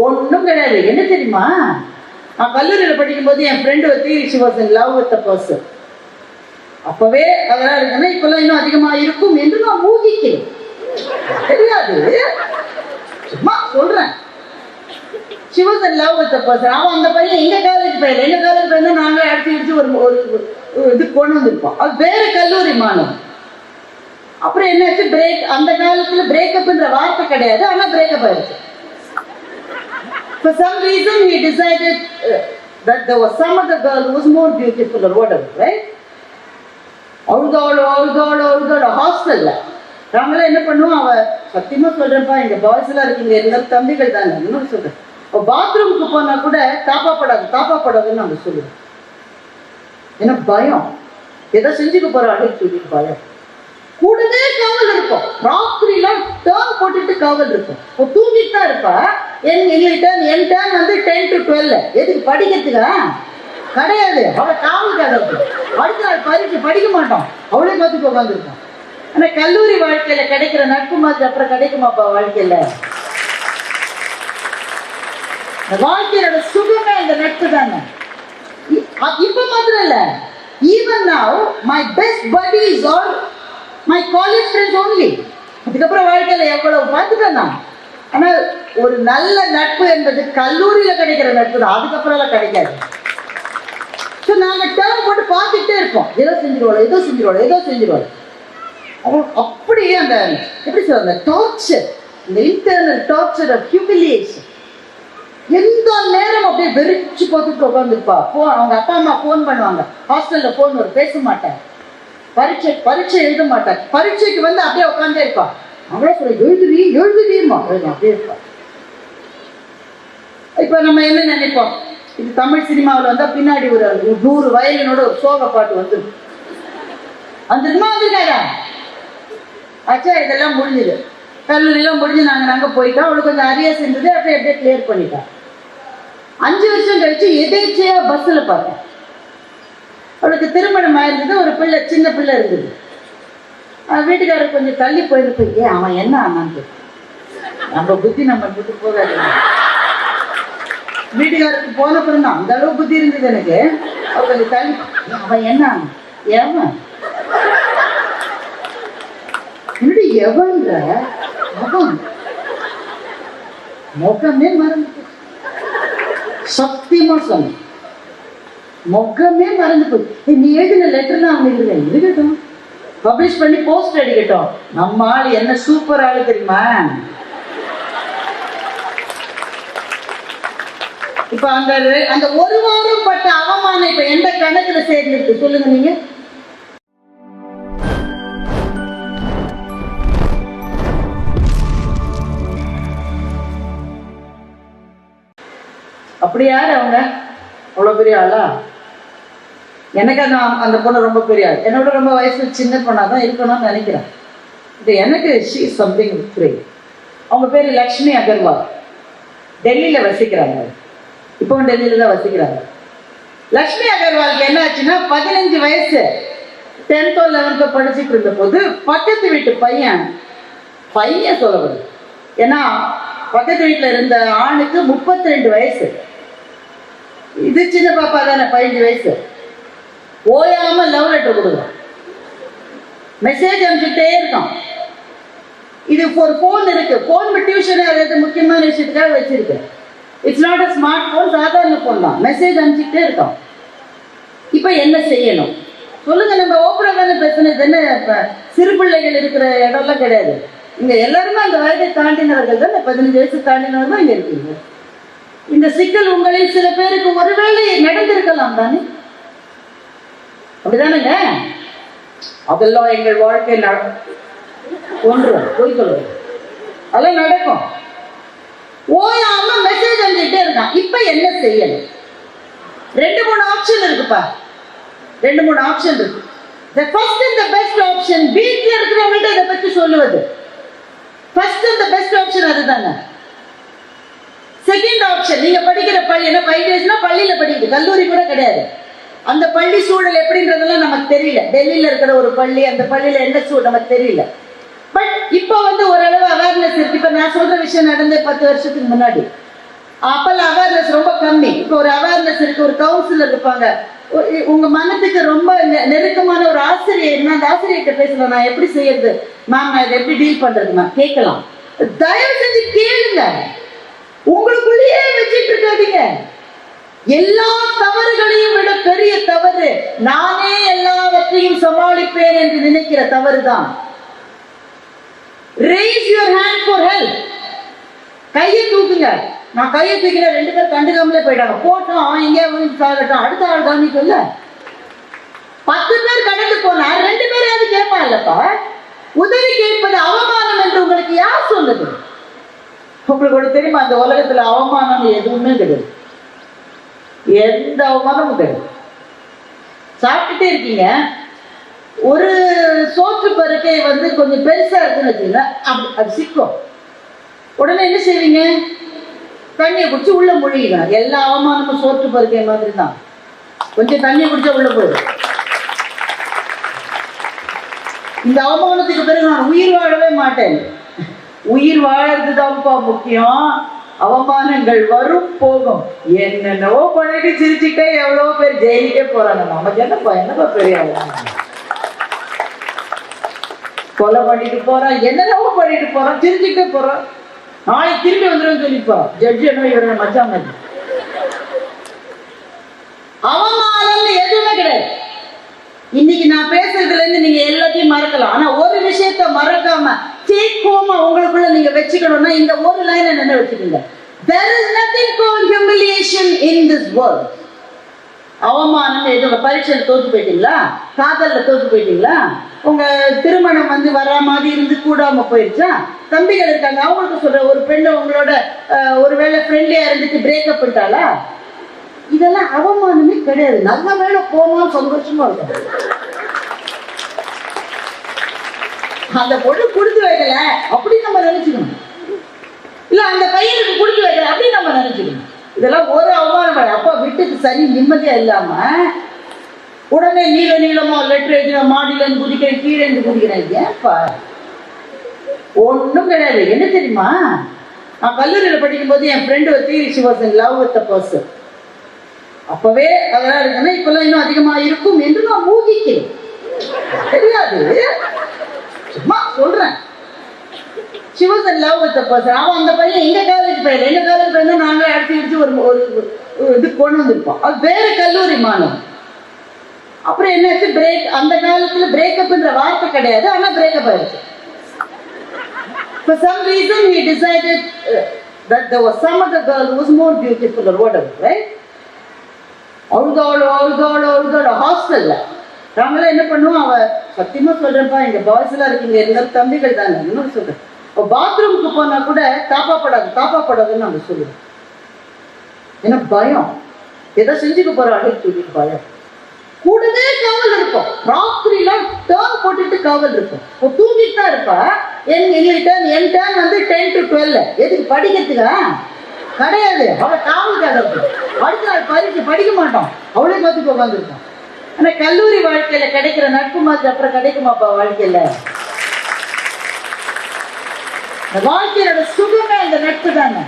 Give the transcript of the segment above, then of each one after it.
ஒன்றும் கிடையாது. என்ன தெரியுமா? நான் கல்லூரியில படிக்கும்போது என் ஃப்ரெண்டு வந்து she was in love with person அப்பவே அதெல்லாம் இருக்குன்னா இப்பெல்லாம் இன்னும் அதிகமா இருக்கும் என்று நான் ஊகிக்கிறேன். தெரியாது. சும்மா சொல்றேன். She was in love with person அவன் அந்த பையன் எங்க காலேஜ் பையன்? எங்க காலேஜ் பையன் நாங்களே அடிச்சு அடிச்சு ஒரு ஒரு இது கொண்டு வந்திருப்போம் அது வேற கல்லூரி மாணவன். அப்புறம் என்னாச்சு பிரேக் அந்த காலத்துல பிரேக்கப்ன்ற வார்த்தை கிடையாது ஆனா பிரேக்கப் ஆயிடுச்சு. For some reason, he decided uh, that there was some other girl who was more beautiful or whatever, right? அழுதோளோ அழுதோளோ அழுதோளோ ஹாஸ்டல்ல நாங்களாம் என்ன பண்ணுவோம்? அவ சத்தியமா சொல்றேன்ப்பா எங்க பாய்ஸ் எல்லாம் இருக்கீங்க எல்லாரும் தம்பிகள் தானே இன்னும் சொல்றேன். பாத்ரூமுக்கு போனா கூட தாப்பாப்படாது தாப்பாப்படாதுன்னு நாங்க சொல்லுவோம். ஏன்னா பயம்? எதை செஞ்சுக்க போறாள் சொல்லி பயம். கூடவே காவல் இருக்கும். ராத்திரிலாம் டேர்ன் போட்டுட்டு காவல் இருக்கும். இப்போ தூங்கிட்டு தான் இருப்பா என் எங்களுக்கு டேர்ன் என் டேர்ன் வந்து டென் டு டுவெல் எதுக்கு படிக்கிறதுக்கா? கிடையாது. அவளை காவல் இருக்கும் அடுத்த நாள் பறிச்சு படிக்க மாட்டோம் அவளே பார்த்துட்டு உட்காந்துருக்கோம் ஆனால் கல்லூரி வாழ்க்கையில கிடைக்கிற நட்பு மாதிரி அப்புறம் கிடைக்குமாப்பா வாழ்க்கையில? வாழ்க்கையோட சுகமே இந்த நட்பு தானே. இப்போ மாத்திரம் இல்லை. Even now my best but is all my college friends only அதுக்கப்புறம் வாழ்க்கையில் எவ்வளவு பார்த்துட்டேன் நான். ஆனால் ஒரு நல்ல நட்பு என்பது கல்லூரியில் கிடைக்கிற நட்பு தான். அதுக்கப்புறம் எல்லாம் கிடைக்காது. ஸோ நாங்கள் டேர்ம் போட்டு பார்த்துட்டே இருப்போம். ஏதோ செஞ்சிருவோம் ஏதோ செஞ்சிருவோம் ஏதோ செஞ்சிருவோம் அப்படியே அந்த எப்படி சொல்ற அந்த டார்ச்சர் இந்த இன்டர்னல் டார்ச்சர் ஆஃப் ஹியூமிலியேஷன் எந்த நேரம் அப்படியே வெறிச்சு பார்த்துட்டு உட்காந்துருப்பா போ அவங்க அப்பா அம்மா ஃபோன் பண்ணுவாங்க. ஹாஸ்டலில் ஃபோன் வரும் பேச மாட்டேன். பரீட்சை பரீட்சை எழுத மாட்டேன் பரீட்சைக்கு வந்து அப்படியே உட்காந்தே இருப்பா அவளே சொல்ல எழுதுவி எழுதுறீமா அப்படியே இருப்பா இப்போ நம்ம என்ன நினைப்போம்? இது தமிழ் சினிமாவில் வந்தால் பின்னாடி ஒரு நூறு வயலினோட ஒரு சோக பாட்டு வந்து அந்த வந்திருக்காரா ஆச்சா இதெல்லாம் முடிஞ்சுது. கல்லூரியெல்லாம் முடிஞ்சு நாங்கள் நாங்கள் போயிட்டோம். அவளுக்கு கொஞ்சம் அரியஸ் செஞ்சது அப்படியே அப்படியே கிளியர் பண்ணிட்டோம். அஞ்சு வருஷம் கழிச்சு எதேச்சையாக பஸ்ஸில் பார்த்தேன். அவளுக்கு திருமணம் ஆயிருந்தது ஒரு பிள்ளை சின்ன பிள்ளை இருந்தது. வீட்டுக்காரர் கொஞ்சம் தள்ளி போயிருப்ப ஏன் அவன் என்ன ஆனான்னு நம்ம புத்தி நம்ம விட்டு போகாது. வீட்டுக்காரருக்கு போன பிறந்த அந்த அளவு புத்தி இருந்தது எனக்கு. அவர் கொஞ்சம் தள்ளி அவன் என்ன ஆனான்? ஏவன் என்னடி எவன்ற? அவன். முகமே மறந்து சக்தி சத்தியமா சொன்னேன். முகமே மறந்து போய். நீ எழுதின லெட்டர்லாம் அவங்க எழுதுல இருக்கட்டும் பப்ளிஷ் பண்ணி போஸ்ட் அடிக்கட்டும் நம்ம ஆள் என்ன சூப்பர் ஆளு தெரியுமா? இப்ப அந்த அந்த ஒரு வாரம் பட்ட அவமானம் இப்ப எந்த கணக்குல சேர்ந்துருக்கு? சொல்லுங்க நீங்க. அப்படி யார் அவங்க? அவ்வளோ பெரிய ஆளா? எனக்கு அந்த அந்த பொண்ணு ரொம்ப பெரிய ஆள் என்னோட ரொம்ப வயசு சின்ன பொண்ணாக தான் இருக்கணும்னு நினைக்கிறேன். இது எனக்கு ஷீ சம்திங் ஃப்ரீ அவங்க பேர் லக்ஷ்மி அகர்வால். டெல்லியில் வசிக்கிறாங்க இப்பவும் டெல்லியில் தான் வசிக்கிறாங்க. லக்ஷ்மி அகர்வாலுக்கு என்ன ஆச்சுன்னா பதினஞ்சு வயசு டென்த்தோ லெவன்த்தோ படிச்சுட்டு இருந்த போது பக்கத்து வீட்டு பையன் பையன் சொல்லப்படுது ஏன்னா பக்கத்து வீட்டில் இருந்த ஆணுக்கு முப்பத்தி ரெண்டு வயசு. இது சின்ன பாப்பா தானே பதினஞ்சு வயசு. ஓயாம லவ் லெட்டர் கொடுக்குறோம் மெசேஜ் அனுப்பிச்சுட்டே இருக்கோம். இது ஒரு ஃபோன் இருக்கு. ஃபோன் டியூஷன் அதாவது முக்கியமான விஷயத்துக்காக வச்சிருக்கு it's not a smart phone சாதாரண ஃபோன் தான். மெசேஜ் அனுப்பிச்சுட்டே இருக்கோம். இப்போ என்ன செய்யணும்? சொல்லுங்க நம்ம ஓப்பனாக தானே பேசுனது. என்ன இப்போ சிறு பிள்ளைகள் இருக்கிற இடம்லாம் கிடையாது. இங்கே எல்லாருமே அந்த வயதை தாண்டினவர்கள் தான்? பதினஞ்சு வயசு தாண்டினவர்கள் தான் இங்கே இருக்கீங்க. இந்த சிக்கல் உங்களில் சில பேருக்கு ஒருவேளை நடந்திருக்கலாம் தானே? அப்படிதானேங்க? அதெல்லாம் எங்கள் வாழ்க்கையில் ஒன்று. போய் சொல்லுங்க. அதெல்லாம் நடக்கும். ஓயாம மெசேஜ் வந்துட்டே இருக்கான் இப்ப என்ன செய்யணும்? ரெண்டு மூணு ஆப்ஷன் இருக்குப்பா. ரெண்டு மூணு ஆப்ஷன் இருக்கு. The first and the best option வீட்டில் இருக்கிறவங்கள்ட்ட இதை பத்தி சொல்லுவது. First and the best option அதுதானே. செகண்ட் ஆப்ஷன் நீங்க படிக்கிற பள்ளி என்ன ஃபைவ் டேஸ்னா பள்ளியில படிக்குது. கல்லூரி கூட கிடையாது. அந்த பள்ளி சூழல் எப்படின்றதெல்லாம் நமக்கு தெரியல. டெல்லியில இருக்கிற ஒரு பள்ளி அந்த பள்ளியில என்ன சூழல் நமக்கு தெரியல. பட் இப்போ வந்து ஓரளவு அவேர்னஸ் இருக்கு. இப்போ நான் சொல்ற விஷயம் நடந்த பத்து வருஷத்துக்கு முன்னாடி. அப்பெல்லாம் அவேர்னஸ் ரொம்ப கம்மி. இப்போ ஒரு அவேர்னஸ் இருக்கு ஒரு கவுன்சிலர் இருப்பாங்க. உ- உங்க மனத்துக்கு ரொம்ப நெ- நெருக்கமான ஒரு ஆசிரியர் அந்த ஆசிரியர்கிட்ட பேசலாம் நான் எப்படி செய்யறது? மேம் நான் இதை எப்படி டீல் பண்றது? மேம் கேட்கலாம். தயவு செஞ்சு கேளுங்க. உங்களுக்குள்ளேயே வச்சுட்டு இருக்காதீங்க. எல்லா தவறுகளையும் விட பெரிய தவறு நானே எல்லாவற்றையும் சமாளிப்பேன் என்று நினைக்கிற தவறுதான். Raise your hand for help. கையை தூக்குங்க. நான் கையை தூக்கின ரெண்டு பேர் கண்டுக்காமலே போயிட்டாங்க போட்டோம் அவன் எங்கேயா வந்து சாகட்டும். அடுத்த ஆள் கவனிக்கல பத்து பேர் கடந்து போனா ரெண்டு பேரையாவது கேட்பான் இல்லப்பா? உதவி கேட்பது அவமானம் என்று உங்களுக்கு யார் சொன்னது? உங்களுக்கு ஒரு தெரியுமா? அந்த உலகத்துல அவமானம் எதுவுமே கிடையாது. எந்த அவமானமும் கிடையாது. சாப்பிட்டுட்டே இருக்கீங்க. ஒரு சோற்று பருக்கை வந்து கொஞ்சம் பெருசா இருக்குன்னு வச்சுக்கோங்க அப்படி அது சிக்கும். உடனே என்ன செய்வீங்க? தண்ணியை குடிச்சு உள்ள முழுகிடும் எல்லா அவமானமும் சோற்று பருக்கை மாதிரி தான் கொஞ்சம் தண்ணியை குடிச்சா உள்ள போயிடும். இந்த அவமானத்துக்கு பிறகு நான் உயிர் வாழவே மாட்டேன். உயிர் வாழறது தான்ப்பா முக்கியம். அவமானங்கள் வரும் போகும். என்னென்னவோ பண்ணிட்டு சிரிச்சுட்டே எவ்வளவோ பேர் ஜெயிலுக்கே போறாங்க. நமக்கு என்னப்பா என்னப்பா பெரிய அவமானம் கொலை பண்ணிட்டு போறான் என்னென்னவோ பண்ணிட்டு போறான் சிரிச்சுட்டே போறான். நாளைக்கு திரும்பி வந்துடும் சொல்லிப்பா ஜட்ஜி என்ன இவரை மச்சான் அவமானம் எதுவுமே கிடையாது. இன்னைக்கு நான் பேசுறதுல இருந்து நீங்க எல்லாத்தையும் மறக்கலாம். ஆனா ஒரு விஷயத்த மறக்காம டேக் ஹோமா உங்களுக்குள்ள நீங்க வச்சுக்கணும்னா இந்த ஒரு லைன் என்ன வச்சுக்கோங்க. There is nothing called humiliation in this world. அவமானம் எதுவும் பரீட்சையில் தோத்து போயிட்டீங்களா? காதல்ல தோத்து போயிட்டீங்களா? உங்க திருமணம் வந்து வரா மாதிரி இருந்து கூடாம போயிருச்சா? தம்பிகள் இருக்காங்க அவங்களுக்கு சொல்ற ஒரு பெண்ணு உங்களோட ஒருவேளை ஃப்ரெண்ட்லியா இருந்துட்டு பிரேக்கப் பண்ணிட்டாளா? இதெல்லாம் அவமானமே கிடையாது. நல்ல வேலை போமா சந்தோஷமா இருக்கும் அந்த பொண்ணு கொடுத்து வைக்கல அப்படி நம்ம நினைச்சுக்கணும். இல்ல அந்த பையனுக்கு கொடுத்து வைக்கல அப்படி நம்ம நினைச்சுக்கணும். இதெல்லாம் ஒரு அவமானம் கிடையாது. அப்பா வீட்டுக்கு சரி நிம்மதியா இல்லாம உடனே நீள நீளமா லெட்டர் எழுதின மாடியில குதிக்கிறேன் கீழே இருந்து குதிக்கிறேன். ஏன்பா? ஒன்றும் கிடையாது. என்ன தெரியுமா? நான் கல்லூரியில் படிக்கும் போது என் friend தீரிஷி she was in love with person அப்பவே அதெல்லாம் இருக்குன்னா இப்பெல்லாம் இன்னும் அதிகமா இருக்கும் என்று நான் ஊகிக்கிறேன் தெரியாது. சும்மா சொல்றேன். சிவசன் லவ் in love with அவன் அந்த பையன் எங்க காலேஜ் பையன் எங்க காலேஜ் பையன் நாங்க அடிச்சு அடிச்சு ஒரு ஒரு ஒரு இது கொண்டு வந்திருப்போம். அது வேற கல்லூரி மாணவன். அப்புறம் என்னாச்சு? பிரேக் அந்த காலத்துல பிரேக்கப்ன்ற வார்த்தை கிடையாது ஆனா பிரேக்கப் ஆயிடுச்சு. For some reason he decided uh, that there was some other girl who was more beautiful or whatever, right? அழுதாளோ அழுதாளோ அழுதாளோ. ஹாஸ்டல்ல நாங்களாம் என்ன பண்ணுவோம் அவ சத்தியமா சொல்றேன்ப்பா எங்க பாய்ஸ் எல்லாம் இருக்கீங்க எல்லாரும் தம்பிகள் தானே. இன்னும் சொல்றேன் இப்போ பாத்ரூமுக்கு போனா கூட தாப்பாப்படாது தாப்பாப்படாதுன்னு நாங்க சொல்லுவோம். ஏன்னா பயம்? எதை செஞ்சுக்க போறாள் சொல்லிட்டு பயம். கூடவே காவல் இருக்கும். ராத்திரிலாம் டேர்ன் போட்டுட்டு காவல் இருப்போம் இப்போ தூங்கிட்டு தான் இருப்பா. என் எங்களுக்கு டேர்ன் என் டேர்ன் வந்து டென் டு டுவெல் எதுக்கு படிக்கிறதுக்கா? கிடையாது. அவ காவல் இருக்கும் அடுத்த நாள் பரிசு படிக்க மாட்டோம். அவளே பார்த்துட்டு உட்காந்துருக்கோம் ஆனா கல்லூரி வாழ்க்கையில கிடைக்கிற நட்பு மாதிரி அப்புறம் கிடைக்குமாப்பா வாழ்க்கையில? வாழ்க்கையோட சுகமே அந்த நட்பு தானே.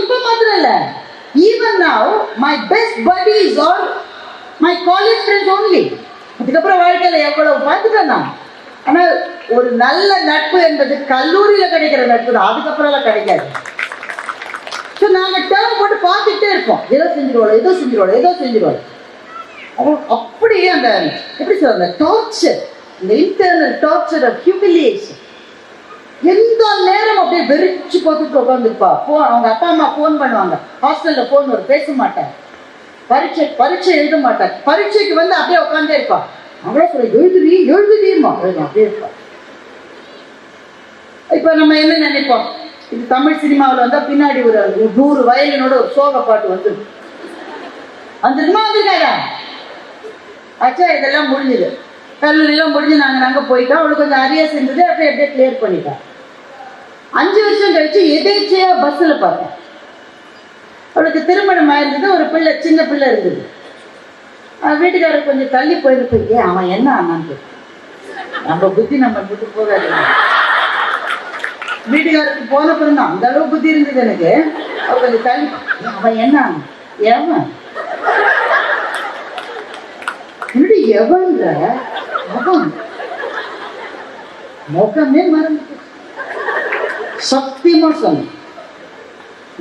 இப்ப மாத்திரம் இல்ல. Even now my best buddies are my college friends only அதுக்கப்புறம் வாழ்க்கையில எவ்வளவு பார்த்துட்டேன் நான். ஆனா ஒரு நல்ல நட்பு என்பது கல்லூரியில கிடைக்கிற நட்பு தான். அதுக்கப்புறம் எல்லாம் கிடைக்காது. ஸோ நாங்கள் டேர்ம் போட்டு பார்த்துட்டே இருப்போம். ஏதோ செஞ்சிருவோம் ஏதோ செஞ்சிருவோம் ஏதோ செஞ்சிருவோம் அவன் அப்படியே அந்த எப்படி சொல்ற அந்த டார்ச்சர் இந்த இன்டர்னல் டார்ச்சர் ஆஃப் ஹியூமிலியேஷன் எந்த நேரம் அப்படியே வெறிச்சு பார்த்துட்டு உட்காந்துருப்பா போ அவங்க அப்பா அம்மா ஃபோன் பண்ணுவாங்க. ஹாஸ்டலில் ஃபோன் வரும் பேச மாட்டேன் பரீட்சை பரீட்சை எழுத மாட்டேன் பரீட்சைக்கு வந்து அப்படியே உட்காந்தே இருப்பா. அவளே சொல்ல எழுதுவி எழுதுடிமா அப்படியே இருப்பா. இப்போ நம்ம என்ன நினைப்போம்? இது தமிழ் சினிமாவில் வந்தால் பின்னாடி ஒரு நூறு வயலினோட ஒரு சோக பாட்டு வந்து வந்துருமா வந்திருக்காதா? ஆச்சா இதெல்லாம் முடிஞ்சுது. கல்லூரியெல்லாம் முடிஞ்சு நாங்கள் நாங்கள் போயிட்டோம். அவளுக்கு கொஞ்சம் அரியா செஞ்சது அப்படியே அப்படியே கிளியர் பண்ணிட்டோம் அஞ்சு வருஷம் கழிச்சு எதேச்சையாக பஸ்ஸில் பார்த்தேன் அவளுக்கு திருமணம் ஆயிருந்தது. ஒரு பிள்ளை சின்ன பிள்ளை இருந்தது. வீட்டுக்காரர் கொஞ்சம் தள்ளி போயிருப்பீங்க. அவன் என்ன ஆனான்னு நம்ம புத்தி நம்ம விட்டு போகாது வீட்டுக்காரருக்கு போன பிறந்த அந்த அளவு புத்தி இருந்தது எனக்கு. அவ தள்ளி அவன் என்ன? ஏவன் என்னடி எவன்ற? அவன் முகமே மறந்து சத்தியமா சொன்ன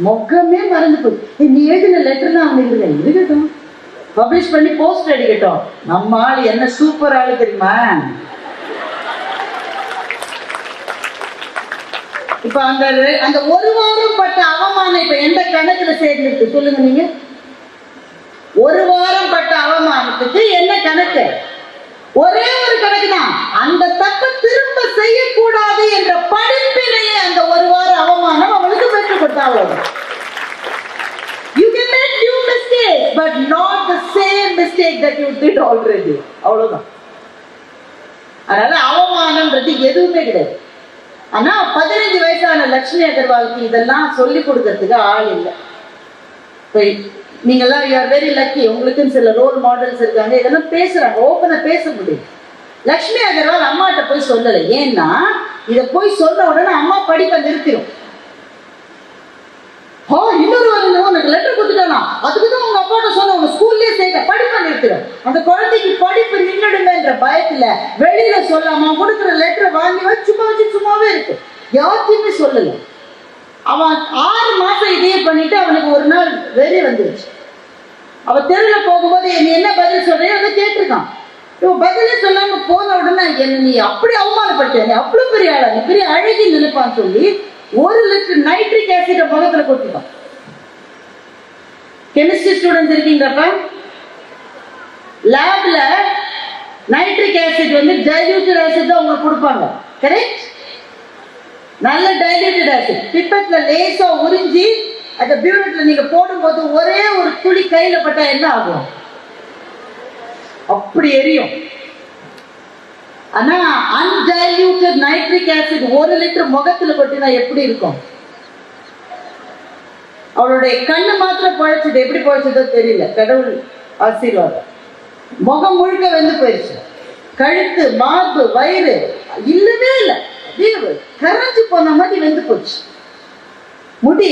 முகமே மறந்து போச்சு நீ எழுதின லெட்டர் தான் அவனுக்கு இருக்கேன் இருக்கட்டும் பப்ளிஷ் பண்ணி போஸ்ட் அடிக்கட்டும். நம்ம ஆள் என்ன சூப்பர் ஆளு தெரியுமா? இப்ப அந்த அந்த ஒரு வாரம் பட்ட அவமானம் இப்ப எந்த கணக்குல சேர்ந்துருக்கு? சொல்லுங்க நீங்க. ஒரு வாரம் பட்ட அவமானத்துக்கு என்ன கணக்கு? ஒரே ஒரு கணக்கு தான் அந்த தப்பை திரும்ப செய்யக்கூடாது என்ற படிப்பிலேயே அந்த ஒரு வார அவமானம் அவளுக்கு பெற்றுக் கொடுத்தா you can make make mistake but not the same mistake that you did already அவ்வளவுதான். அதனால அவமானம்ன்றது எதுவுமே கிடையாது. ஆனா பதினஞ்சு வயசான லட்சுமி அகர்வாலுக்கு இதெல்லாம் சொல்லி கொடுக்கறதுக்கு ஆள் இல்லை. நீங்க நீங்கெல்லாம் யூ ஆர் வெரி லக்கி உங்களுக்குன்னு சில ரோல் மாடல்ஸ் இருக்காங்க. இதெல்லாம் பேசுறாங்க. ஓப்பனா பேச முடியும் லக்ஷ்மி அகர்வால் அம்மாட்ட போய் சொல்லலை. ஏன்னா இதை போய் சொன்ன உடனே அம்மா படிப்பை நிறுத்திடும் ஓ யூ உனக்கு லெட்டர் கொடுத்துட்டானா? அதுக்கு தான் உங்க அப்பாட்ட சொன்ன உங்க ஸ்கூல்லயே சேர்க்க. படிப்பை நிறுத்திடும் அந்த குழந்தைக்கு படிப்பு நின்றுடுமேன்ற பயத்துல வெளியில சொல்லாம கொடுக்குற லெட்டர் வாங்கி வச்சு சும்மா வச்சு சும்மாவே இருக்கு. யார்த்தையுமே சொல்லல. அவன் ஆறு மாசம் இதையே பண்ணிட்டு அவனுக்கு ஒரு நாள் வெளி வந்துருச்சு. அவ தெருல போகும்போது நீ என்ன பதில் சொல்றேன்னு அதை கேட்டிருக்கான். இவன் பதிலே சொல்லாம போன உடனே என்ன நீ அப்படி அவமானப்பட்ட நீ அவ்வளவு பெரிய ஆளா? நீ பெரிய அழகி நினைப்பான்னு சொல்லி ஒரு லிட்டர் நைட்ரிக் ஆசிட முகத்துல கொட்டிட்டான். கெமிஸ்ட்ரி ஸ்டூடெண்ட்ஸ் இருக்கீங்கப்பா லேப்ல நைட்ரிக் ஆசிட் வந்து டைல்யூட்டட் ஆசிட் தான் உங்களுக்கு கொடுப்பாங்க. கரெக்ட் நல்ல டைல்யூட்டட் ஆசிட் பிப்பட்ல லேசா உறிஞ்சி அந்த பியூனட்ல நீங்க போடும்போது ஒரே ஒரு துளி கையில பட்டா என்ன ஆகும்? அப்படி எரியும். ஆனா அன்டைல்யூட்டட் நைட்ரிக் ஆசிட் ஒரு லிட்டர் முகத்துல கொட்டினா எப்படி இருக்கும்? அவளுடைய கண்ணு மாத்திரம் பழைச்சது எப்படி பழைச்சதோ தெரியல. கடவுள் ஆசீர்வாதம். முகம் முழுக்க வெந்து போயிடுச்சு கழுத்து மார்பு வயிறு இல்லவே இல்லை. கரைஞ்சு போன மாதிரி வெந்து போச்சு. முடி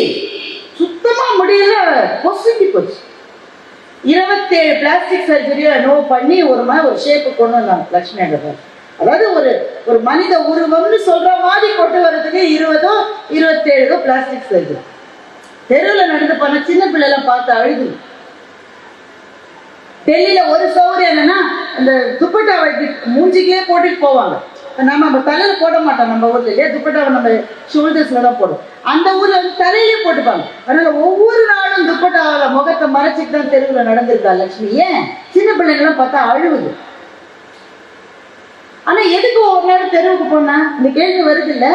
சுத்தமா முடியல பொசுங்கி போச்சு. இருபத்தேழு பிளாஸ்டிக் சர்ஜரியோ நோ பண்ணி ஒரு மாதிரி ஒரு ஷேப்பு கொண்டு வந்தாங்க லட்சுமி அகர்வால் அதாவது ஒரு ஒரு மனித உருவம்னு சொல்ற மாதிரி கொண்டு வர்றதுக்கு இருபதோ இருபத்தேழோ பிளாஸ்டிக் சர்ஜரி தெருவில் நடந்து போன சின்ன பிள்ளைலாம் பார்த்து அழுது. டெல்லியில ஒரு சௌகரியம் என்னன்னா இந்த துப்பட்டாவை இப்படி மூஞ்சிக்கே போட்டுட்டு போவாங்க. நம்ம நம்ம தலையில போட மாட்டோம் நம்ம ஊர்ல. இல்லையா துப்பட்டாவை நம்ம ஷோல்டர்ஸ்ல தான் போடும் அந்த ஊர்ல வந்து தலையிலே போட்டுப்பாங்க. அதனால ஒவ்வொரு நாளும் துப்பட்டாவில முகத்தை மறைச்சிட்டு தான் தெருவுல நடந்திருக்கா லட்சுமி. ஏன்? சின்ன பிள்ளைங்களாம் பார்த்தா அழுவுது. ஆனா எதுக்கு ஒரு நேரம் தெருவுக்கு போனா? இந்த கேள்வி வருது இல்ல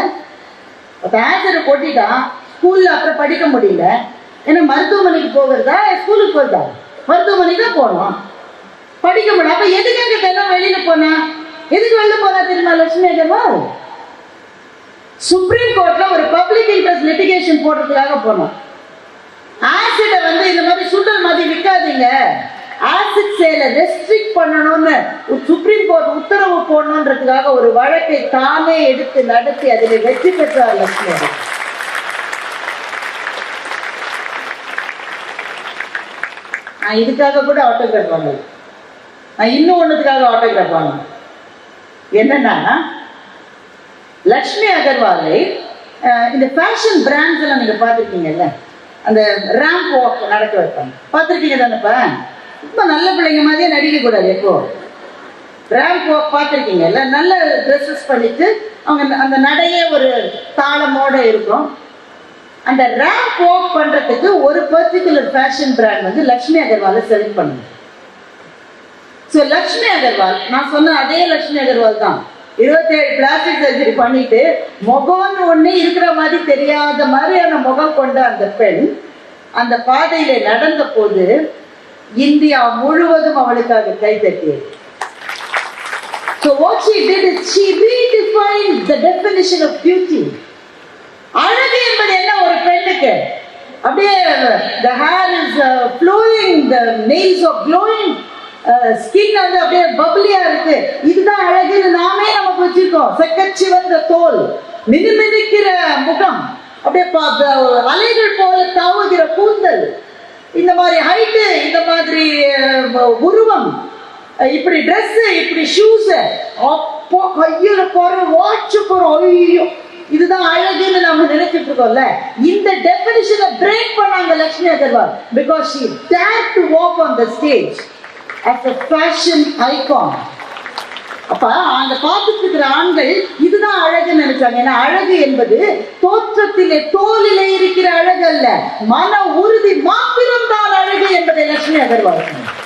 பேசரை கொட்டிட்டான். ஸ்கூல்ல அப்புறம் படிக்க முடியல. ஏன்னா மருத்துவமனைக்கு போகிறதா? ஸ்கூலுக்கு போகிறதா மருத்துவமனைக்கு தான் போனோம். படிக்க முடியல. அப்ப எதுக்காக தினம் வெளியில போனா? எதுக்கு வெளில போனா தெரியுமா லட்சுமி அகர்வால் சுப்ரீம் கோர்ட்ல ஒரு பப்ளிக் இன்ட்ரெஸ்ட் லிட்டிகேஷன் போடுறதுக்காக போனோம். ஆசிட வந்து இந்த மாதிரி சுண்டல் மாதிரி விற்காதீங்க. ஆசிட் சேலை ரெஸ்ட்ரிக்ட் பண்ணணும்னு ஒரு சுப்ரீம் கோர்ட் உத்தரவு போடணுன்றதுக்காக ஒரு வழக்கை தானே எடுத்து நடத்தி அதில் வெற்றி பெற்றார் லட்சுமி நான் இதுக்காக கூட ஆட்டோகிராஃப் வாங்கல நான் இன்னும் ஒன்றுத்துக்காக ஆட்டோகிராஃப் வாங்கினேன் என்னன்னா லக்ஷ்மி அகர்வாலை இந்த ஃபேஷன் பிராண்ட்ஸ் எல்லாம் நீங்கள் பார்த்துருக்கீங்கல்ல அந்த ரேம்ப் வாக் நடக்க வைப்பாங்க. பார்த்துருக்கீங்க தானேப்பா? ரொம்ப நல்ல பிள்ளைங்க மாதிரியே நடிக்க கூடாது எப்போ? ரேம்ப் வாக் பார்த்துருக்கீங்கல்ல நல்ல ட்ரெஸ்ஸஸ் பண்ணிட்டு அவங்க அந்த நடையே ஒரு தாளமோட இருக்கும். அந்த ரேம்ப் வாக் பண்றதுக்கு ஒரு பர்டிகுலர் ஃபேஷன் பிராண்ட் வந்து லக்ஷ்மி அகர்வாலை செலக்ட் பண்ணுங்க. ஸோ லக்ஷ்மி அகர்வால் நான் சொன்ன அதே லக்ஷ்மி அகர்வால் தான். இருபத்தேழு பிளாஸ்டிக் சர்ஜரி பண்ணிட்டு முகம்னு ஒன்று இருக்கிற மாதிரி தெரியாத மாதிரியான முகம் கொண்ட அந்த பெண் அந்த பாதையில நடந்த போது இந்தியா முழுவதும் அவளுக்காக கை தட்டியது So what she did is she redefined the definition of beauty. அழகு என்பது என்ன ஒரு பெண்ணுக்கு அப்படியே the hair is uh, flowing the nails are glowing uh, skin வந்து அப்படியே பப்ளியா இருக்கு. இதுதான் அழகுன்னு நாமே நமக்கு வச்சிருக்கோம் செக்கச்சி வந்த தோல் மினுமினுக்கிற முகம். அப்படியே ப- அலைகள் போல தாவுகிற கூந்தல். இந்த மாதிரி ஹைட்டு இந்த மாதிரி uh, உருவம். இப்படி ட்ரெஸ்ஸு இப்படி ஷூஸ் அப்போ கையில போற வாட்ச் போறோம் ஐயோ. இதுதான் அழகுன்னு நம்ம நினைச்சிட்டு இருக்கோம்ல. இந்த டெபினிஷனை பிரேக் பண்ணாங்க Lakshmi Agarwal. Because she dare to walk on the stage as a fashion icon அப்ப அந்த பார்த்துட்டு இருக்கிற ஆண்கள் இதுதான் அழகுன்னு நினைச்சாங்க. ஏன்னா அழகு என்பது தோற்றத்திலே தோலிலே இருக்கிற அழகு அல்ல. மன உறுதி மாத்திரம் தான் அழகு என்பதை லட்சுமி அகர்வால் சொன்னார்.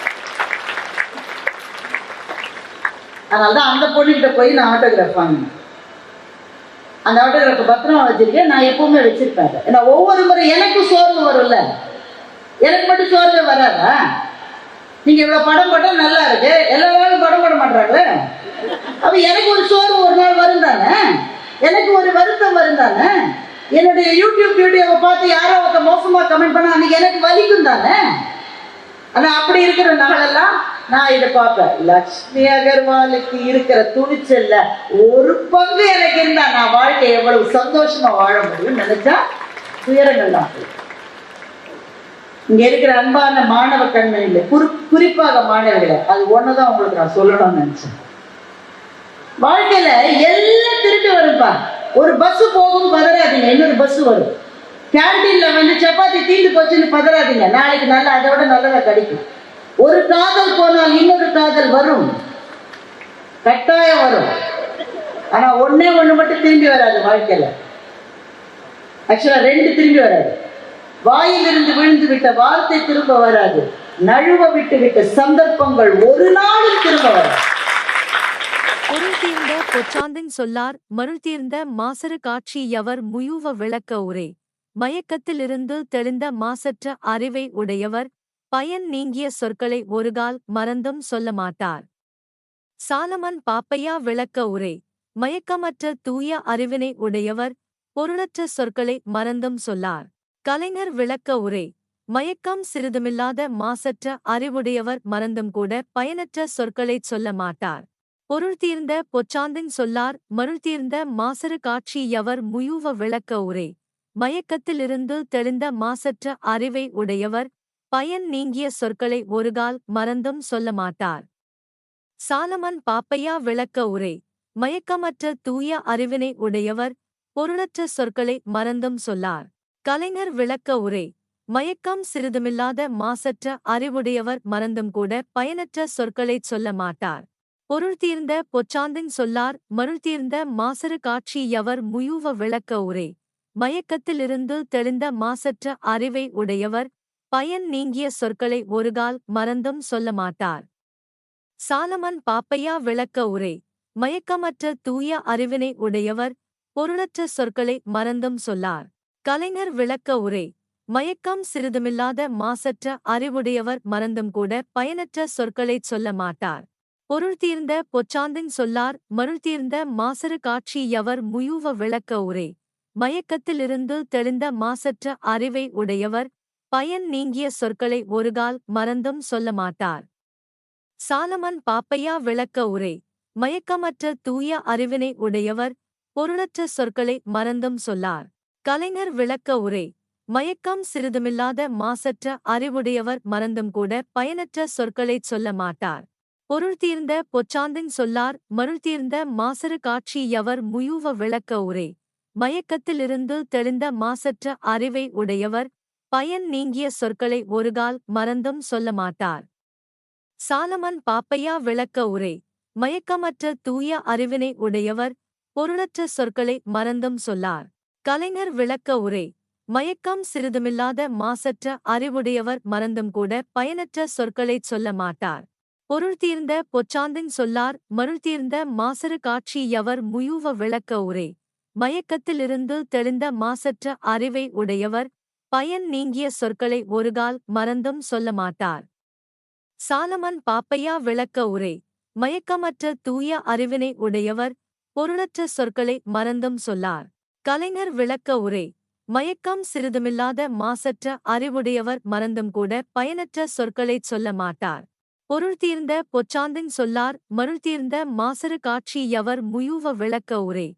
அதனாலதான் அந்த பொண்ணுகிட்ட போய் நான் ஆட்டோகிராஃப் வாங்கினேன். அந்த ஆட்டோகிராஃப் பத்திரமா வச்சிருக்கேன். நான் எப்பவுமே வச்சிருப்பேன் ஏன்னா ஒவ்வொரு முறை எனக்கும் சோர்வு வரும்ல. எனக்கு மட்டும் சோர்வே வராதா? நீங்க இவ்வளவு படம் போட்டா நல்லா இருக்கு. எல்லா நாளும் படம் போட மாட்டாங்களே. அப்ப எனக்கு ஒரு சோர்வு ஒரு நாள் வரும் தானே? எனக்கு ஒரு வருத்தம் வரும் தானே? என்னுடைய யூடியூப் வீடியோவை பார்த்து யாரோ ஒருத்த மோசமா கமெண்ட் பண்ணா அன்னைக்கு எனக்கு வலிக்கும் தானே? ஆனா அப்படி இருக்கிற நாளெல்லாம் நான் இதை பார்ப்பேன். லக்ஷ்மி அகர்வாலுக்கு இருக்கிற துணிச்சல்ல ஒரு பங்கு எனக்கு இருந்தா நான் வாழ்க்கை எவ்வளவு சந்தோஷமா வாழ முடியும் நினைச்சா துயரங்கள் தான் இங்க இருக்கிற அன்பான மாணவ இல்லை குறி குறிப்பாக மாணவர்களை அது ஒண்ணுதான் உங்களுக்கு நான் சொல்லணும்னு நினைச்சேன். வாழ்க்கையில எல்லாம் திருட்டு வரும்பா. ஒரு பஸ் போகும் பதறாதீங்க இன்னொரு பஸ் வரும். கேண்டீன்ல வந்து சப்பாத்தி தீந்து போச்சுன்னு பதறாதீங்க. நாளைக்கு நல்லா அதை விட நல்லதா கிடைக்கும். ஒரு காதல் போனால் இன்னொரு காதல் வரும். கட்டாயம் வரும். ஆனா ஒன்னே ஒண்ணு மட்டும் திரும்பி வராது வாழ்க்கையில. ஆக்சுவலா ரெண்டு திரும்பி வராது. வாயிலிருந்து விழுந்து விட்ட வார்த்தை திரும்ப வராது. நழுவ விட்டு விட்ட சந்தர்ப்பங்கள் ஒரு நாளும் திரும்ப வராது. பொருள் தீர்ந்த பொச்சாந்தின் சொல்லார் மருள் தீர்ந்த மாசறு காட்சி எவர் முயுவ விளக்க உரை. மயக்கத்திலிருந்து தெளிந்த மாசற்ற அறிவை உடையவர் பயன் நீங்கிய சொற்களை ஒருகால் மறந்தும் சொல்ல மாட்டார். சாலமன் பாப்பையா விளக்க உரை மயக்கமற்ற தூய அறிவினை உடையவர் பொருளற்ற சொற்களை மறந்தும் சொல்லார். கலைஞர் விளக்க உரை மயக்கம் சிறிதுமில்லாத மாசற்ற அறிவுடையவர் மறந்தும் கூட பயனற்ற சொற்களைச் சொல்ல மாட்டார். பொருள் தீர்ந்த பொச்சாந்தின் சொல்லார் மருள் தீர்ந்த மாசறு காட்சி எவர் முயுவ விளக்க உரை மயக்கத்திலிருந்து தெளிந்த மாசற்ற அறிவை உடையவர் பயன் நீங்கிய சொற்களை ஒருகால் மறந்தும் சொல்ல மாட்டார். சாலமன் பாப்பையா விளக்க உரை மயக்கமற்ற தூய அறிவினை உடையவர் பொருளற்ற சொற்களை மறந்தும் சொல்லார். கலைஞர் விளக்க உரை மயக்கம் சிறிதுமில்லாத மாசற்ற அறிவுடையவர் மறந்தும் கூட பயனற்ற சொற்களைச் சொல்ல மாட்டார். பொருள் தீர்ந்த பொச்சாந்தின் சொல்லார் மருள் தீர்ந்த மாசறு காட்சி எவர் முயுவ விளக்க உரை மயக்கத்திலிருந்து தெளிந்த மாசற்ற அறிவை உடையவர் பயன் நீங்கிய சொற்களை ஒருகால் மறந்தும் சொல்ல மாட்டார். சாலமன் பாப்பையா விளக்க உரை மயக்கமற்ற தூய அறிவினை உடையவர் பொருளற்ற சொற்களை மறந்தும் சொல்லார். கலைஞர் விளக்க உரை மயக்கம் சிறிதுமில்லாத மாசற்ற அறிவுடையவர் மறந்தும் கூட பயனற்ற சொற்களைச் சொல்ல மாட்டார். பொருள் தீர்ந்த பொச்சாந்தின் சொல்லார் மருள் தீர்ந்த மாசறு காட்சி எவர் முயுவ விளக்க உரை மயக்கத்திலிருந்து தெளிந்த மாசற்ற அறிவை உடையவர் பயன் நீங்கிய சொற்களை ஒருகால் மறந்தும் சொல்ல மாட்டார். சாலமன் பாப்பையா விளக்க உரை மயக்கமற்ற தூய அறிவினை உடையவர் பொருளற்ற சொற்களை மறந்தும் சொல்லார். கலைஞர் விளக்க உரை மயக்கம் சிறிதுமில்லாத மாசற்ற அறிவுடையவர் மறந்தும் கூட பயனற்ற சொற்களைச் சொல்ல மாட்டார். பொருள் தீர்ந்த பொச்சாந்தின் சொல்லார் மருள் தீர்ந்த மாசறு காட்சி எவர் முயுவ விளக்க உரை மயக்கத்திலிருந்து தெளிந்த மாசற்ற அறிவை உடையவர் பயன் நீங்கிய சொற்களை ஒருகால் மறந்தும் சொல்ல மாட்டார். சாலமன் பாப்பையா விளக்க உரை மயக்கமற்ற தூய அறிவினை உடையவர் பொருளற்ற சொற்களை மறந்தும் சொல்லார். கலைஞர் விளக்க உரை மயக்கம் சிறிதுமில்லாத மாசற்ற அறிவுடையவர் மறந்தும் கூட பயனற்ற சொற்களைச் சொல்ல மாட்டார். பொருள் தீர்ந்த பொச்சாந்தின் சொல்லார் மருள் தீர்ந்த மாசறு காட்சி எவர் முயுவ விளக்க உரை மயக்கத்திலிருந்து தெளிந்த மாசற்ற அறிவை உடையவர் பயன் நீங்கிய சொற்களை ஒருகால் மறந்தும் சொல்ல மாட்டார். சாலமன் பாப்பையா விளக்க உரை மயக்கமற்ற தூய அறிவினை உடையவர் பொருளற்ற சொற்களை மறந்தும் சொல்லார். கலைஞர் விளக்க உரை மயக்கம் சிறிதுமில்லாத மாசற்ற அறிவுடையவர் மறந்தும் கூட பயனற்ற சொற்களைச் சொல்ல மாட்டார். பொருள் தீர்ந்த பொச்சாந்தின் சொல்லார் மருள் தீர்ந்த மாசறு காட்சி எவர் முயூவ விளக்க உரை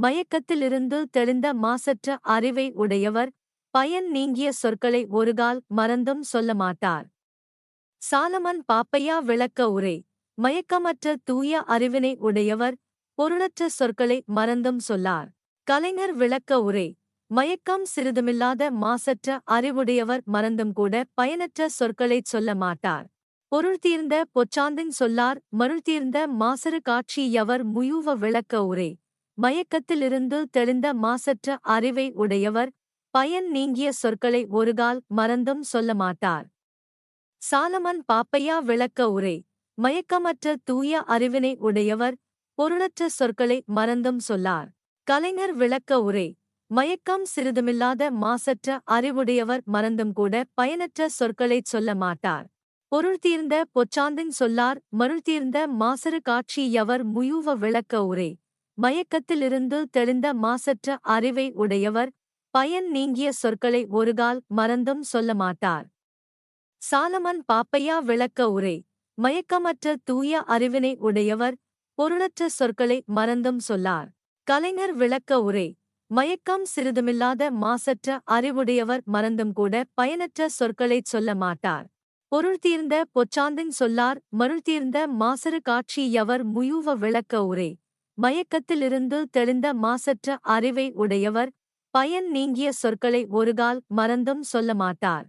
மயக்கத்திலிருந்து தெளிந்த மாசற்ற அறிவை உடையவர் பயன் நீங்கிய சொற்களை ஒருகால் மறந்தும் சொல்ல மாட்டார். சாலமன் பாப்பையா விளக்க உரை மயக்கமற்ற தூய அறிவினை உடையவர் பொருளற்ற சொற்களை மறந்தும் சொல்லார். கலைஞர் விளக்க உரை மயக்கம் சிறிதுமில்லாத மாசற்ற அறிவுடையவர் மறந்தும் கூட பயனற்ற சொற்களைச் சொல்ல மாட்டார். பொருள் தீர்ந்த பொச்சாந்தின் சொல்லார் மருள் தீர்ந்த மாசறு காட்சி எவர் முயூவ விளக்க உரை மயக்கத்திலிருந்து தெளிந்த மாசற்ற அறிவை உடையவர் பயன் நீங்கிய சொற்களை ஒருகால் மறந்தும் சொல்ல மாட்டார். சாலமன் பாப்பையா விளக்க உரை மயக்கமற்ற தூய அறிவினை உடையவர் பொருளற்ற சொற்களை மறந்தும் சொல்லார். கலைஞர் விளக்க உரை மயக்கம் சிறிதுமில்லாத மாசற்ற அறிவுடையவர் மறந்தும் கூட பயனற்ற சொற்களைச் சொல்ல மாட்டார். பொருள் தீர்ந்த பொச்சாந்தின் சொல்லார் மருள் தீர்ந்த மாசறு காட்சி எவர் முயூவ விளக்க உரை மயக்கத்திலிருந்து தெளிந்த மாசற்ற அறிவை உடையவர் பயன் நீங்கிய சொற்களை ஒருகால் மறந்தும் சொல்ல மாட்டார். சாலமன் பாப்பையா விளக்க உரை மயக்கமற்ற தூய அறிவினை உடையவர் பொருளற்ற சொற்களை மறந்தும் சொல்லார். கலைஞர் விளக்க உரை மயக்கம் சிறிதுமில்லாத மாசற்ற அறிவுடையவர் மறந்தும் கூட பயனற்ற சொற்களைச் சொல்ல மாட்டார். பொருள் தீர்ந்த பொச்சாந்தின் சொல்லார் மருள் தீர்ந்த மாசறு காட்சி எவர் முயூவ விளக்க உரை மயக்கத்திலிருந்து தெளிந்த மாசற்ற அறிவை உடையவர் பயன் நீங்கிய சொற்களை ஒருகால் மறந்தும் சொல்ல மாட்டார்.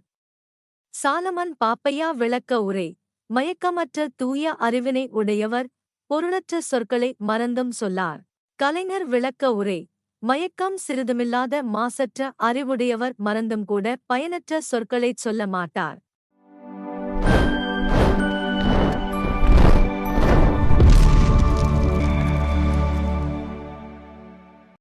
சாலமன் பாப்பையா விளக்க உரை மயக்கமற்ற தூய அறிவினை உடையவர் பொருளற்ற சொற்களை மறந்தும் சொல்லார். கலைஞர் விளக்க உரை மயக்கம் சிறிதுமில்லாத மாசற்ற அறிவுடையவர் மறந்தும் கூட பயனற்ற சொற்களைச் சொல்ல மாட்டார்.